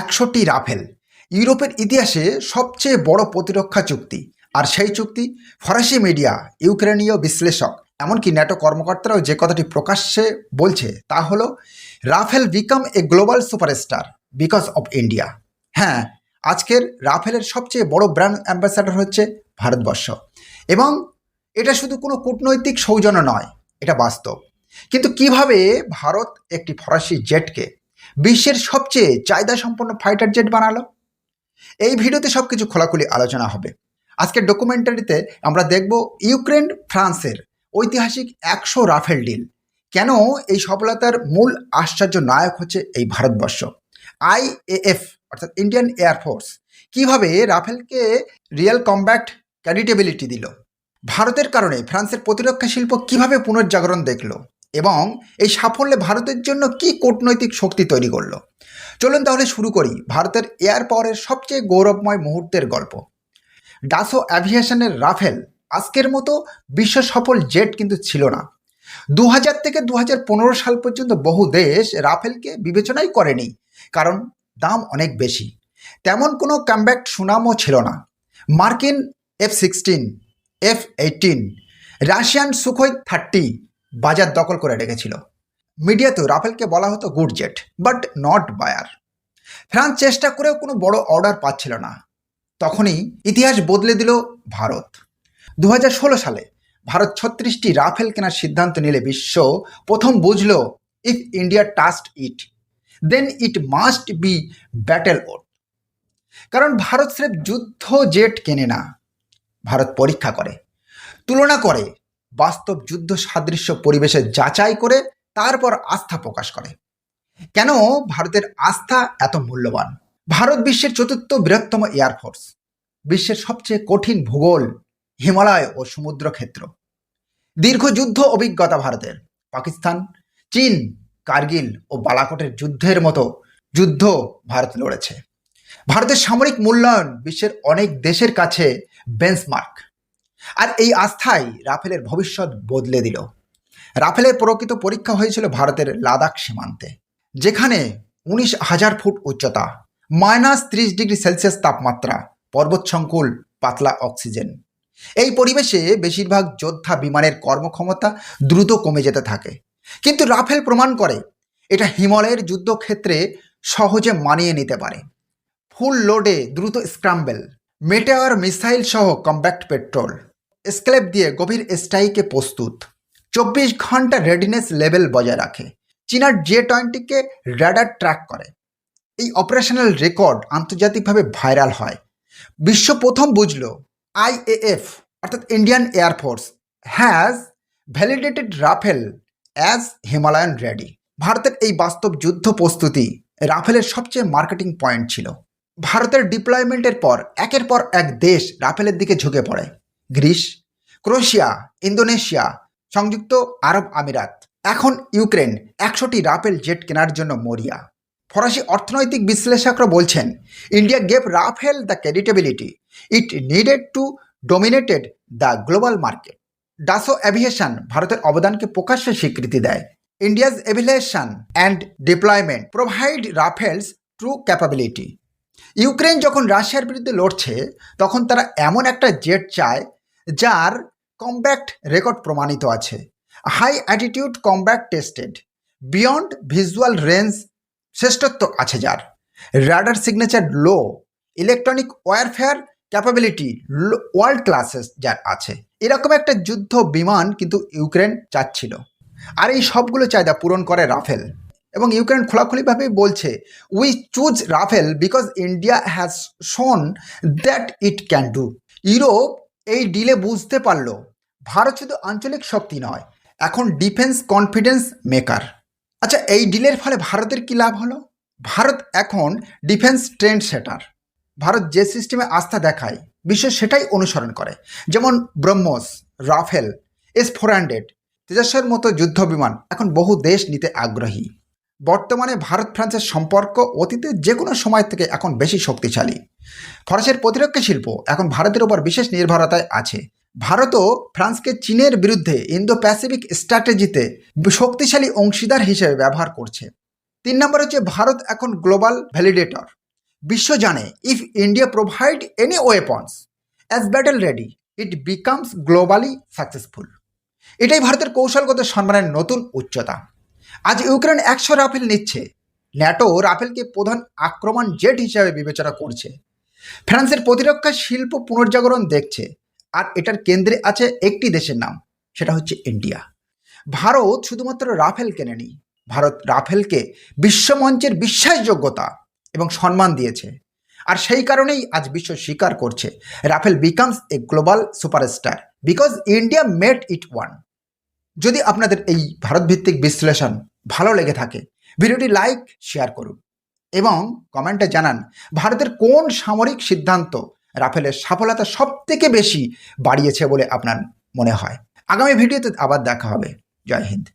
একশোটি রাফেল। ইউরোপের ইতিহাসে সবচেয়ে বড় প্রতিরক্ষা চুক্তি। আর সেই চুক্তি ফরাসি মিডিয়া, ইউক্রেনীয় বিশ্লেষক, এমনকি ন্যাটো কর্মকর্তারাও যে কথাটি প্রকাশ্যে বলছে তা হলো, Rafale become a global superstar because of India হ্যাঁ আজকের রাফেলের সবচেয়ে বড় ব্র্যান্ড অ্যাম্বাসাডার হচ্ছে ভারতবর্ষ। এবং এটা শুধু কোনো কূটনৈতিক সৌজন্য নয়, এটা বাস্তব। কিন্তু কীভাবে ভারত একটি ফরাসি জেটকে বিশ্বের সবচেয়ে চাহিদা সম্পন্ন ফাইটার জেট বানালো। এই ভিডিওতে সব কিছু খোলাখুলি আলোচনা হবে। আজকের ডকুমেন্টারিতে আমরা দেখব ইউক্রেন, ফ্রান্সের ঐতিহাসিক একশো রাফেল ডিল কেন এই সফলতার মূল আশ্চর্য নায়ক হচ্ছে এই ভারতবর্ষ? আই আইএএফ অর্থাৎ ইন্ডিয়ান এয়ারফোর্স কীভাবে রাফেলকে রিয়েল কম্ব্যাক্ট ক্যারিটেবিলিটি দিল? ভারতের কারণে ফ্রান্সের প্রতিরক্ষা শিল্প কীভাবে পুনর্জাগরণ দেখল? এবং এই সাফল্যে ভারতের জন্য কি কূটনৈতিক শক্তি তৈরি করল? চলুন তাহলে শুরু করি ভারতের এয়ার পাওয়ারের সবচেয়ে গৌরবময় মুহূর্তের গল্প। ডাসো অ্যাভিয়েশনের রাফেল আজকের মতো বিশ্ব সফল জেট কিন্তু ছিল না। দু হাজার থেকে দু হাজার পনেরো সাল পর্যন্ত বহু দেশ রাফেলকে বিবেচনাই করেনি, কারণ দাম অনেক বেশি। তেমন কোনো কম্ব্যাক্ট সুনামও ছিল না। মার্কিন F sixteen, F eighteen, Russian Sukhoi thirty বাজার দখল করে রেখেছিল মিডিয়াতেও রাফেলকে বলা হতো good jet but not buyer France চেষ্টা করেও কোনো বড় অর্ডার পাচ্ছিল না। তখনই ইতিহাস বদলে দিল ভারত। দু হাজার ষোলো সালে ভারত ছত্রিশটি রাফেল কেনার সিদ্ধান্ত নিলে বিশ্ব প্রথম বুঝল if India trust it then it must be battle ওট কারণ ভারত স্রেফ যুদ্ধ জেট কেনে না। ভারত পরীক্ষা করে, তুলনা করে বাস্তব যুদ্ধ সাদৃশ্য পরিবেশে যাচাই করে তারপর আস্থা প্রকাশ করে। কেন ভারতের আস্থা এত মূল্যবান? ভারত বিশ্বের চতুর্থ বৃহত্তম এয়ারফোর্স বিশ্বের সবচেয়ে কঠিন ভূগোল, হিমালয় ও সমুদ্র ক্ষেত্র দীর্ঘ যুদ্ধ অভিজ্ঞতা ভারতের। পাকিস্তান, চীন, কার্গিল ও বালাকোটের যুদ্ধের মতো যুদ্ধ ভারত লড়েছে। ভারতের সামরিক মূল্যায়ন বিশ্বের অনেক দেশের কাছে বেঞ্চমার্ক আর এই আস্থাই রাফেলের ভবিষ্যৎ বদলে দিল। রাফেলের প্রকৃত পরীক্ষা হয়েছিল ভারতের লাদাখ সীমান্তে, যেখানে উনিশ হাজার ফুট উচ্চতা, মাইনাস ত্রিশ ডিগ্রি সেলসিয়াস তাপমাত্রা পর্বতসংকুল পাতলা অক্সিজেন। এই পরিবেশে বেশিরভাগ যোদ্ধা বিমানের কর্মক্ষমতা দ্রুত কমে যেতে থাকে। কিন্তু রাফেল প্রমাণ করে, এটা হিমালয়ের যুদ্ধক্ষেত্রে সহজে মানিয়ে নিতে পারে। ফুল লোডে দ্রুত স্ক্রাম্বেল মেটেওয়ার মিসাইল সহ কম্ব্যাক্ট পেট্রোল। স্ক্লেপ দিয়ে গভীর স্ট্রাইকে প্রস্তুত। চব্বিশ ঘণ্টা রেডিনেস লেভেল বজায় রাখে। চীনার জে টোয়েন্টিকে র্যাডার ট্র্যাক করে। এই অপারেশনাল রেকর্ড আন্তর্জাতিকভাবে ভাইরাল হয়। বিশ্ব প্রথম বুঝল আইএএফ অর্থাৎ Indian air force has validated Rafale as Himalayan ready. ভারতের এই বাস্তব যুদ্ধ প্রস্তুতি রাফেলের সবচেয়ে মার্কেটিং পয়েন্ট ছিল। ভারতের ডিপ্লয়মেন্টের পর, একের পর এক দেশ রাফেলের দিকে ঝুঁকে পড়ে। গ্রিস, ক্রোয়েশিয়া, ইন্দোনেশিয়া, সংযুক্ত আরব আমিরাত। এখন ইউক্রেন একশোটি রাফেল জেট কেনার জন্য মরিয়া। ফরাসি অর্থনৈতিক বিশ্লেষকরা বলছেন, India gave Rafale the creditability it needed to dominated the global market Dassault Aviation ভারতের অবদানকে প্রকাশ্যে স্বীকৃতি দেয়। India's evaluation and deployment provide Rafale's true capability Ukraine যখন রাশিয়ার বিরুদ্ধে লড়ছে, তখন তারা এমন একটা জেট চায় যার কম্ব্যাক্ট রেকর্ড প্রমাণিত আছে। High attitude combat tested. Beyond visual range শ্রেষ্ঠত্ব আছে যার। Radar signature low. Electronic warfare capability world classes যার আছে। এরকম একটা যুদ্ধ বিমান কিন্তু ইউক্রেন চাচ্ছিল। আর এই সবগুলো চাহিদা পূরণ করে রাফেল। এবং ইউক্রেন খোলাখুলিভাবেই বলছে we choose Rafale because India has shown that it can do Europe এই ডিলে বুঝতে পারল, ভারত শুধু আঞ্চলিক শক্তি নয়, এখন ডিফেন্স কনফিডেন্স মেকার আচ্ছা এই ডিলের ফলে ভারতের কি লাভ হলো? ভারত এখন ডিফেন্স ট্রেন্ড সেটার ভারত যে সিস্টেমে আস্থা দেখায়, বিশ্ব সেটাই অনুসরণ করে। যেমন BrahMos, Rafale, S four hundred, তেজস্বের মতো যুদ্ধ বিমান এখন বহু দেশ নিতে আগ্রহী। বর্তমানে ভারত ফ্রান্সের সম্পর্ক অতীতে যে কোনো সময় থেকে এখন বেশি শক্তিশালী। ফরাসের প্রতিরক্ষা শিল্প এখন ভারতের উপর বিশেষ নির্ভরতায় আছে। ভারতও ফ্রান্সকে চীনের বিরুদ্ধে ইন্দো প্যাসিফিক স্ট্র্যাটেজিতে শক্তিশালী অংশীদার হিসেবে ব্যবহার করছে। তিন নম্বর হচ্ছে ভারত এখন গ্লোবাল ভ্যালিডেটর। বিশ্ব জানে if India provide any weapons as battle ready it becomes globally successful এটাই ভারতের কৌশলগত সম্মানের নতুন উচ্চতা। আজ ইউক্রেন একশো রাফেল নিচ্ছে। ন্যাটো রাফেলকে প্রধান আক্রমণ জেট হিসাবে বিবেচনা করছে। ফ্রান্সের প্রতিরক্ষা শিল্প পুনর্জাগরণ দেখছে, আর এটার কেন্দ্রে আছে একটি দেশের নাম, সেটা হচ্ছে ইন্ডিয়া। ভারত শুধুমাত্র রাফেল কেনেনি, ভারত রাফেলকে বিশ্বমঞ্চের বিশ্বাসযোগ্যতা এবং সম্মান দিয়েছে, আর সেই কারণেই আজ বিশ্ব স্বীকার করছে, Rafale becomes a global superstar because India made it one যদি আপনাদের এই ভারতভিত্তিক বিশ্লেষণ ভালো লেগে থাকে, ভিডিওটি লাইক শেয়ার করুন। এবং কমেন্টে জানান, ভারতের কোন সামরিক সিদ্ধান্ত রাফেলের সফলতা সব থেকে বেশি বাড়িয়েছে বলে আপনার মনে হয়? আগামী ভিডিওতে আবার দেখা হবে। জয় হিন্দ।